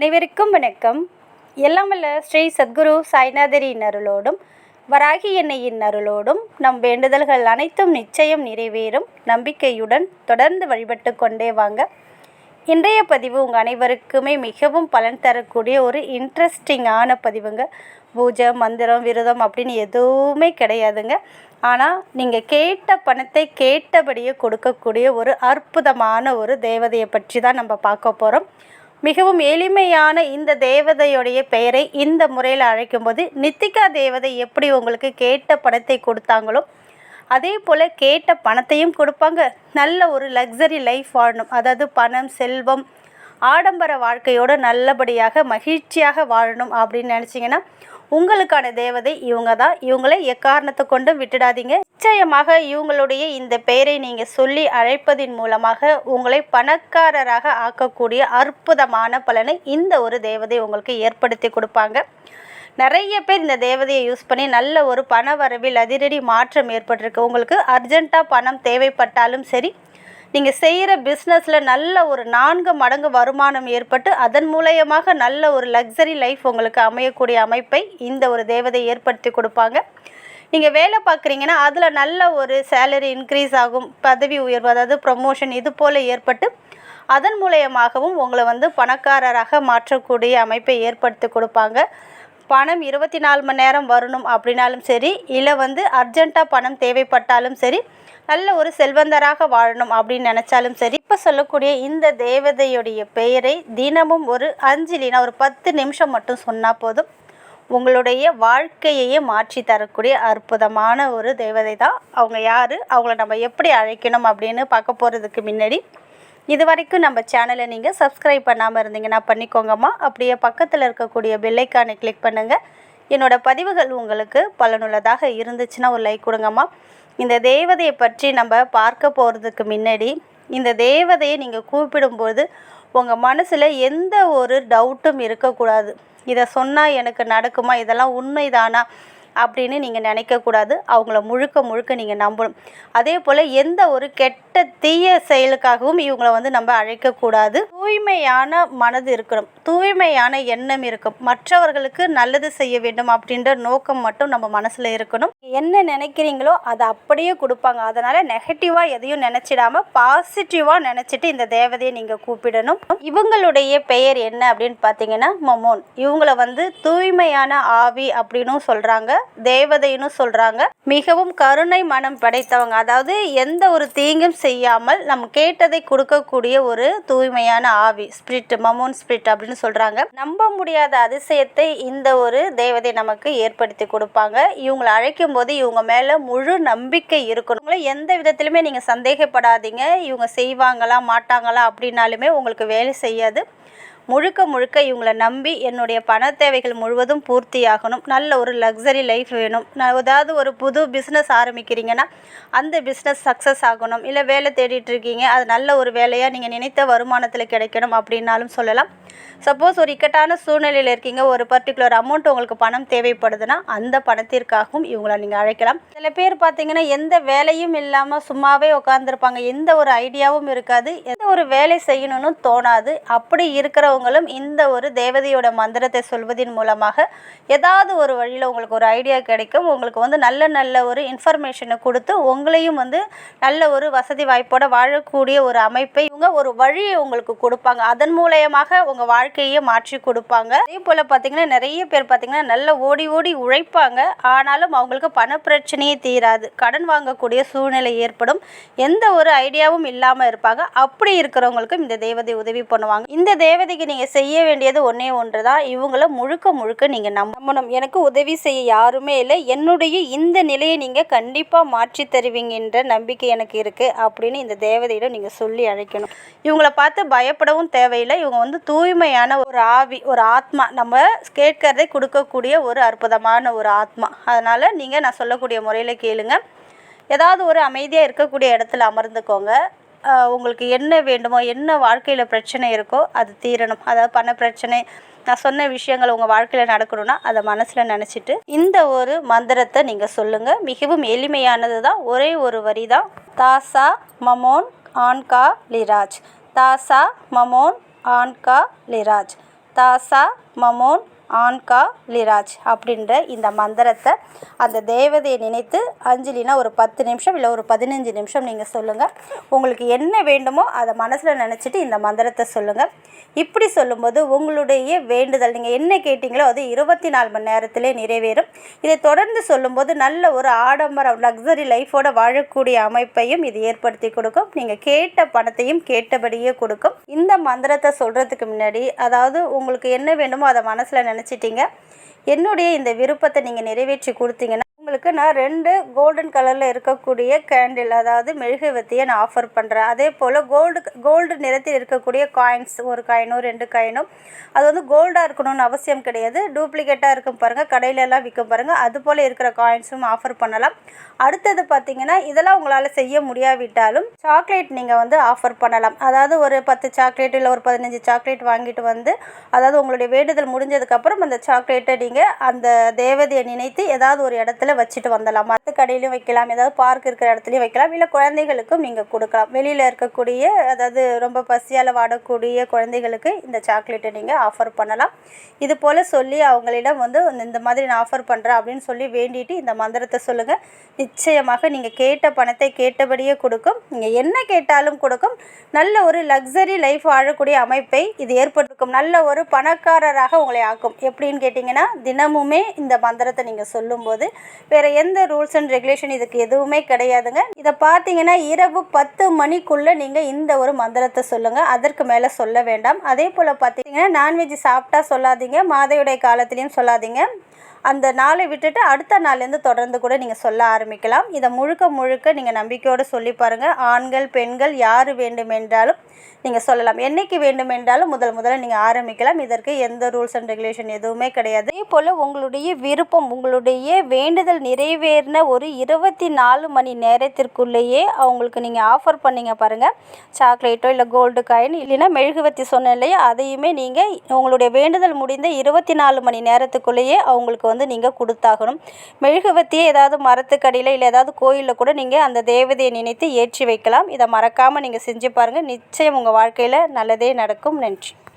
அனைவருக்கும் வணக்கம். எல்லாம் வல்ல ஸ்ரீ சத்குரு சாய்நாதரின் அருளோடும் வராகி எண்ணெயின் அருளோடும் நம் வேண்டுதல்கள் அனைத்தும் நிச்சயம் நிறைவேறும். நம்பிக்கையுடன் தொடர்ந்து வழிபட்டு கொண்டே வாங்க. இன்றைய பதிவு உங்கள் அனைவருக்குமே மிகவும் பலன் தரக்கூடிய ஒரு இன்ட்ரெஸ்டிங்கான பதிவுங்க. பூஜை மந்திரம் விரதம் அப்படின்னு எதுவுமே கிடையாதுங்க. ஆனால் நீங்கள் கேட்ட பணத்தை கேட்டபடியே கொடுக்கக்கூடிய ஒரு அற்புதமான ஒரு தேவதையை பற்றி தான் நம்ம பார்க்க போகிறோம் மிகவும் எளிமையான இந்த தேவதையுடைய பெயரை இந்த முறையில் அழைக்கும்போது நித்திகா தேவதை எப்படி உங்களுக்கு கேட்ட பணத்தை கொடுத்தாங்களோ அதே போல் கேட்ட பணத்தையும் கொடுப்பாங்க. நல்ல ஒரு லக்ஸரி லைஃப் வாழணும். அதாவது பணம் செல்வம் ஆடம்பர வாழ்க்கையோடு நல்லபடியாக மகிழ்ச்சியாக வாழணும் அப்படின்னு நினச்சிங்கன்னா உங்களுக்கான தேவதை இவங்க தான் இவங்களை எக்காரணத்தை கொண்டும் விட்டுடாதீங்க. நிச்சயமாக இவங்களுடைய இந்த பெயரை நீங்கள் சொல்லி அழைப்பதின் மூலமாக உங்களை பணக்காரராக ஆக்கக்கூடிய அற்புதமான பலனை இந்த ஒரு தேவதை உங்களுக்கு ஏற்படுத்தி கொடுப்பாங்க. நிறைய பேர் இந்த தேவதையை யூஸ் பண்ணி நல்ல ஒரு பண வரவில் அதிரடி மாற்றம் ஏற்பட்டிருக்கு. உங்களுக்கு அர்ஜெண்ட்டாக பணம் தேவைப்பட்டாலும் சரி நீங்கள் செய்கிற பிஸ்னஸில் நல்ல ஒரு நான்கு மடங்கு வருமானம் ஏற்பட்டு அதன் மூலயமாக நல்ல ஒரு லக்ஸரி லைஃப் உங்களுக்கு அமையக்கூடிய அமைப்பை இந்த ஒரு தேவதை ஏற்படுத்தி கொடுப்பாங்க. நீங்கள் வேலை பார்க்குறீங்கன்னா அதில் நல்ல ஒரு சேலரி இன்க்ரீஸ் ஆகும் பதவி உயர்வு அதாவது ப்ரொமோஷன் இது போல் ஏற்பட்டு அதன் மூலயமாகவும் உங்களை வந்து பணக்காரராக மாற்றக்கூடிய அமைப்பை ஏற்படுத்தி கொடுப்பாங்க. பணம் இருபத்தி நாலு மணி நேரம் வரணும் அப்படின்னாலும் சரி இல்லை வந்து அர்ஜெண்ட்டாக பணம் தேவைப்பட்டாலும் சரி நல்ல ஒரு செல்வந்தராக வாழணும் அப்படின்னு நினச்சாலும் சரி இப்போ சொல்லக்கூடிய இந்த தேவதையுடைய பெயரை தினமும் ஒரு அஞ்சலினா ஒரு பத்து நிமிஷம் மட்டும் சொன்னால் போதும். உங்களுடைய வாழ்க்கையையே மாற்றி தரக்கூடிய அற்புதமான ஒரு தேவதை தான் அவங்க யார்? அவங்கள நம்ம எப்படி அழைக்கணும் அப்படின்னு பார்க்க போகிறதுக்கு முன்னாடி இது வரைக்கும் நம்ம சேனலை நீங்கள் சப்ஸ்கிரைப் பண்ணாமல் இருந்தீங்கன்னா பண்ணிக்கோங்கம்மா. அப்படியே பக்கத்தில் இருக்கக்கூடிய பெல்லைக்கானை கிளிக் பண்ணுங்கள் என்னோடய பதிவுகள் உங்களுக்கு பலனுள்ளதாக இருந்துச்சுன்னா ஒரு லைக் கொடுங்கம்மா. இந்த தேவதையை பற்றி நம்ம பார்க்க போகிறதுக்கு முன்னாடி இந்த தேவதையை நீங்கள் கூப்பிடும்போது உங்கள் மனசில் எந்த ஒரு டவுட்டும் இருக்கக்கூடாது. இதை சொன்னால் எனக்கு நடக்குமா? இதெல்லாம் உண்மைதானா? அப்படின்னு நீங்கள் நினைக்கக்கூடாது. அவங்கள முழுக்க முழுக்க நீங்கள் நம்பணும். அதே போல் எந்த ஒரு கெட்ட தீய செயலுக்காகவும் இவங்களை வந்து நம்ம அழைக்கக்கூடாது. தூய்மையான மனது இருக்கணும். தூய்மையான எண்ணம் இருக்கும். மற்றவர்களுக்கு நல்லது செய்ய வேண்டும் அப்படின்ற நோக்கம் மட்டும் நம்ம மனசில் இருக்கணும். என்ன நினைக்கிறீங்களோ அதை அப்படியே கொடுப்பாங்க. அதனால் நெகட்டிவாக எதையும் நினச்சிடாம பாசிட்டிவாக நினச்சிட்டு இந்த தேவதையை நீங்கள் கூப்பிடணும். இவங்களுடைய பெயர் என்ன அப்படின்னு பார்த்தீங்கன்னா மொமோன். இவங்களை வந்து தூய்மையான ஆவி அப்படின்னும் சொல்கிறாங்க தேவதைன்னு சொல்கிறாங்க மிகவும் கருணை மனம் படைத்தவங்க. அதாவது எந்த ஒரு தீங்கும் செய்யாமல் நம் கேட்டதை கொடுக்கக்கூடிய ஒரு தூய்மையான ஆவி ஸ்பிரிட் மமோன் ஸ்பிரிட் அப்படின்னு சொல்கிறாங்க நம்ப முடியாத அதிசயத்தை இந்த ஒரு தேவதை நமக்கு ஏற்படுத்தி கொடுப்பாங்க. இவங்களை அழைக்கும் போது இவங்க மேலே முழு நம்பிக்கை இருக்கணும். எந்த விதத்திலுமே நீங்கள் சந்தேகப்படாதீங்க. இவங்க செய்வாங்களா மாட்டாங்களா அப்படின்னாலுமே உங்களுக்கு வேலை செய்யாது. முழுக்க முழுக்க இவங்களை நம்பி என்னுடைய பண தேவைகள் முழுவதும் பூர்த்தியாகணும். நல்ல ஒரு லக்ஸரி லைஃப் வேணும். நான் ஏதாவது ஒரு புது பிஸ்னஸ் ஆரம்பிக்கிறீங்கன்னா அந்த பிஸ்னஸ் சக்ஸஸ் ஆகணும். இல்லை வேலை தேடிட்டு இருக்கீங்க அது நல்ல ஒரு வேலையாக நீங்கள் நினைத்த வருமானத்தில் கிடைக்கணும் அப்படின்னாலும் சொல்லலாம். சப்போஸ் ஒரு இக்கட்டான சூழ்நிலையில் இருக்கீங்க ஒரு பர்டிகுலர் அமௌண்ட் உங்களுக்கு பணம் தேவைப்படுதுன்னா அந்த பணத்திற்காகவும் இவங்கள நீங்கள் அழைக்கலாம். சில பேர் பார்த்தீங்கன்னா எந்த வேலையும் இல்லாமல் சும்மாவே உட்காந்துருப்பாங்க எந்த ஒரு ஐடியாவும் இருக்காது. எந்த ஒரு வேலை செய்யணும்னு தோணாது. அப்படி இருக்கிற இருக்கிறவங்களும் இந்த ஒரு தேவதையோட மந்திரத்தை சொல்வதன் மூலமாக ஏதாவது ஒரு வழியில் உங்களுக்கு ஒரு ஐடியா கிடைக்கும் உங்களுக்கு வந்து நல்ல நல்ல ஒரு இன்ஃபர்மேஷனை கொடுத்து உங்களையும் வந்து நல்ல ஒரு வசதி வாய்ப்போட வாழக்கூடிய ஒரு அமைப்பை இவங்க ஒரு வழியை உங்களுக்கு கொடுப்பாங்க. அதன் மூலயமாக உங்கள் வாழ்க்கையை மாற்றி கொடுப்பாங்க. அதே போல் பார்த்தீங்கன்னா நிறைய பேர் பார்த்தீங்கன்னா நல்ல ஓடி ஓடி உழைப்பாங்க. ஆனாலும் அவங்களுக்கு பண பிரச்சனையே தீராது. கடன் வாங்கக்கூடிய சூழ்நிலை ஏற்படும். எந்த ஒரு ஐடியாவும் இல்லாமல் இருப்பாங்க. அப்படி இருக்கிறவங்களுக்கும் இந்த தேவதை உதவி பண்ணுவாங்க. இந்த தேவதைக்கு நீங்கள் செய்ய வேண்டியது ஒன்றே ஒன்று தான் இவங்கள முழுக்க முழுக்க நீங்கள் நம்பணும். எனக்கு உதவி செய்ய யாருமே இல்லை. என்னுடைய இந்த நிலையை நீங்கள் கண்டிப்பாக மாற்றி தருவீங்கன்ற நம்பிக்கை எனக்கு இருக்குது அப்படின்னு இந்த தேவதையிடம் நீங்கள் சொல்லி அழைக்கணும். இவங்களை பார்த்து பயப்படவும் தேவையில்லை. இவங்க வந்து தூய்மையான ஒரு ஆவி ஒரு ஆத்மா. நம்ம கேட்கறதை கொடுக்கக்கூடிய ஒரு அற்புதமான ஒரு ஆத்மா. அதனால் நீங்கள் நான் சொல்லக்கூடிய முறையில் கேளுங்க. ஏதாவது ஒரு அமைதியாக இருக்கக்கூடிய இடத்துல அமர்ந்துக்கோங்க. உங்களுக்கு என்ன வேண்டுமோ என்ன வாழ்க்கையில் பிரச்சனை இருக்கோ அது தீரணும். அதாவது பண பிரச்சனை நான் சொன்ன விஷயங்கள் உங்கள் வாழ்க்கையில் நடக்கணும்னா அதை மனசில் நினச்சிட்டு இந்த ஒரு மந்திரத்தை நீங்கள் சொல்லுங்கள் மிகவும் எளிமையானது தான் ஒரே ஒரு வரி தான் தாசா மமோன் ஆன்கா லிராஜ். தாசா மமோன் ஆன்கா லிராஜ். தாசா மமோன் ஆன்கா லிராஜ் அப்படின்ற இந்த மந்திரத்தை அந்த தேவதையை நினைத்து அஞ்சலினா ஒரு பத்து நிமிஷம் இல்லை ஒரு பதினஞ்சு நிமிஷம் நீங்கள் சொல்லுங்கள் உங்களுக்கு என்ன வேண்டுமோ அதை மனசில் நினச்சிட்டு இந்த மந்திரத்தை சொல்லுங்கள் இப்படி சொல்லும்போது உங்களுடைய வேண்டுதல் நீங்கள் என்ன கேட்டிங்களோ அது இருபத்தி நாலு மணி நேரத்திலே நிறைவேறும். இதை தொடர்ந்து சொல்லும்போது நல்ல ஒரு ஆடம்பரம் லக்ஸரி லைஃபோட வாழக்கூடிய அமைப்பையும் இது ஏற்படுத்தி கொடுக்கும். நீங்கள் கேட்ட பணத்தையும் கேட்டபடியே கொடுக்கும். இந்த மந்திரத்தை சொல்கிறதுக்கு முன்னாடி அதாவது உங்களுக்கு என்ன வேண்டுமோ அதை மனசில் நினச்சிட்டிங்க? என்னுடைய இந்த விருப்பத்தை நீங்கள் நிறைவேற்றி கொடுத்தீங்கன்னா உங்களுக்கு நான் ரெண்டு கோல்டன் கலரில் இருக்கக்கூடிய கேண்டில் அதாவது மெழுகுவத்தியை நான் ஆஃபர் பண்ணுறேன் அதே போல் கோல்டு கோல்டு நிறத்தில் இருக்கக்கூடிய காயின்ஸ் ஒரு காயினோ ரெண்டு காயினோ அது வந்து கோல்டாக இருக்கணும்னு அவசியம் கிடையாது. டூப்ளிகேட்டாக இருக்கும் பாருங்கள் கடையிலெல்லாம் விற்கும் பாருங்கள் அது போல் இருக்கிற காயின்ஸும் ஆஃபர் பண்ணலாம். அடுத்தது பார்த்தீங்கன்னா இதெல்லாம் உங்களால் செய்ய முடியாவிட்டாலும் சாக்லேட் நீங்கள் வந்து ஆஃபர் பண்ணலாம். அதாவது ஒரு பத்து சாக்லேட் இல்லை ஒரு பதினஞ்சு சாக்லேட் வாங்கிட்டு வந்து அதாவது உங்களுடைய வேண்டுதல் முடிஞ்சதுக்கப்புறம் அந்த சாக்லேட்டை நீங்கள் அந்த தேவதையை நினைத்து ஏதாவது ஒரு இடத்துல வச்சுட்டு வந்துடலாம். மற்ற கடையிலையும் வைக்கலாம். ஏதாவது பார்க் இருக்கிற இடத்துலையும் வைக்கலாம். இல்லை குழந்தைகளுக்கும் நீங்கள் கொடுக்கலாம். வெளியில் இருக்கக்கூடிய அதாவது ரொம்ப பசியால் வாடக்கூடிய குழந்தைகளுக்கு இந்த சாக்லேட்டை நீங்கள் ஆஃபர் பண்ணலாம். இது போல் சொல்லி அவங்களிடம் வந்து இந்த மாதிரி நான் ஆஃபர் பண்ணுறேன் அப்படின்னு சொல்லி வேண்டிட்டு இந்த மந்திரத்தை சொல்லுங்கள் நிச்சயமாக நீங்கள் கேட்ட பணத்தை கேட்டபடியே கொடுக்கும். நீங்கள் என்ன கேட்டாலும் கொடுக்கும். நல்ல ஒரு லக்ஸரி லைஃப் வாழக்கூடிய அமைப்பை இது ஏற்படுத்தும். நல்ல ஒரு பணக்காரராக உங்களை ஆக்கும். எப்படின்னு கேட்டிங்கன்னா தினமுமே இந்த மந்திரத்தை நீங்கள் சொல்லும்போது வேறு எந்த ரூல்ஸ் அண்ட் ரெகுலேஷன் இதுக்கு எதுவுமே கிடையாதுங்க. இதை பார்த்தீங்கன்னா இரவு பத்து மணிக்குள்ளே நீங்கள் இந்த ஒரு மந்திரத்தை சொல்லுங்கள் அதற்கு மேலே சொல்ல வேண்டாம். அதே போல் பார்த்தீங்கன்னா நான்வெஜ் சாப்பிட்டா சொல்லாதீங்க. மாதையுடைய காலத்துலேயும் சொல்லாதீங்க. அந்த நாளை விட்டுட்டு அடுத்த நாள்லேருந்து தொடர்ந்து கூட நீங்கள் சொல்ல ஆரம்பிக்கலாம். இதை முழுக்க முழுக்க நீங்கள் நம்பிக்கையோடு சொல்லி பாருங்கள் ஆண்கள் பெண்கள் யார் வேண்டுமென்றாலும் நீங்கள் சொல்லலாம். என்னைக்கு வேண்டுமென்றாலும் முதல் முதல்ல நீங்கள் ஆரம்பிக்கலாம். இதற்கு எந்த ரூல்ஸ் அண்ட் ரெகுலேஷன் எதுவுமே கிடையாது. அதே போல் உங்களுடைய விருப்பம் உங்களுடைய வேண்டுதல் நிறைவேறின ஒரு இருபத்தி நாலு மணி நேரத்திற்குள்ளேயே அவங்களுக்கு நீங்கள் ஆஃபர் பண்ணீங்க பாருங்கள் சாக்லேட்டோ இல்லை கோல்டு காயின் இல்லைன்னா மெழுகுவத்தி சொன்ன இல்லையா? அதையுமே நீங்கள் உங்களுடைய வேண்டுதல் முடிந்த இருபத்தி நாலு மணி நேரத்துக்குள்ளேயே அவங்களுக்கு வந்து நீங்கள் கொடுத்தாகணும். மெழுகுவத்தியை ஏதாவது மரத்துக்கடியில் இல்லை ஏதாவது கோயிலில் கூட நீங்கள் அந்த தேவதையை நினைத்து ஏற்றி வைக்கலாம். இதை மறக்காமல் நீங்கள் செஞ்சு பாருங்கள் நிச்சயம் உங்கள் வாழ்க்கையில் நல்லதே நடக்கும். நன்றி.